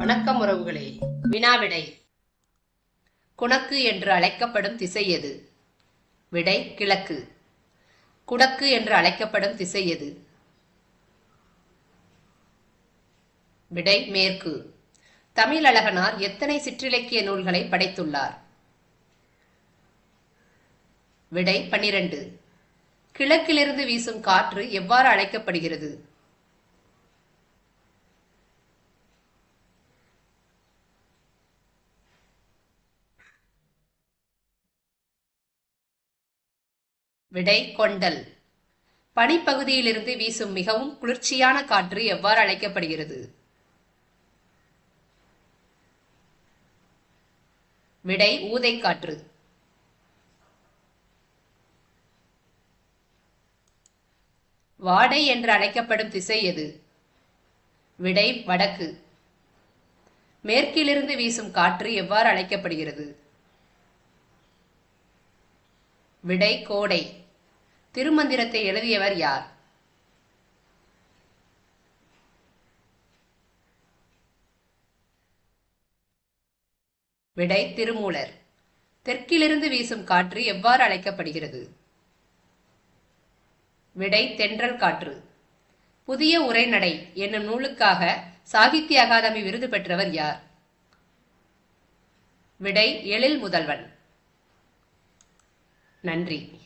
வணக்கம் உறவுகளே. வினாவிடை. குணக்கு என்று அழைக்கப்படும் திசை எது? விடை கிழக்கு. குடக்கு என்று அழைக்கப்படும் திசை எது? விடை மேற்கு. தமிழழகனார் எத்தனை சிற்றிலக்கிய நூல்களை படைத்துள்ளார்? விடை பன்னிரண்டு. கிழக்கிலிருந்து வீசும் காற்று எவ்வாறு அழைக்கப்படுகிறது? விடை கொண்டல். பனிப்பகுதியிலிருந்து வீசும் மிகவும் குளிர்ச்சியான காற்று எவ்வாறு அழைக்கப்படுகிறது? விடை ஊதைக்காற்று வாடை என்று அழைக்கப்படும் திசை எது? விடை வடக்கு. மேற்கிலிருந்து வீசும் காற்று எவ்வாறு அழைக்கப்படுகிறது? விடை கோடை. திருமந்திரத்தை எழுதியவர் யார்? விடை திருமூலர். தெற்கிலிருந்து வீசும் காற்று எவ்வாறு அழைக்கப்படுகிறது? விடை தென்றல் காற்று. புதிய உரைநடை என்னும் நூலுக்காக சாகித்ய அகாதமி விருது பெற்றவர் யார்? விடை எழில் முதல்வன். நன்றி.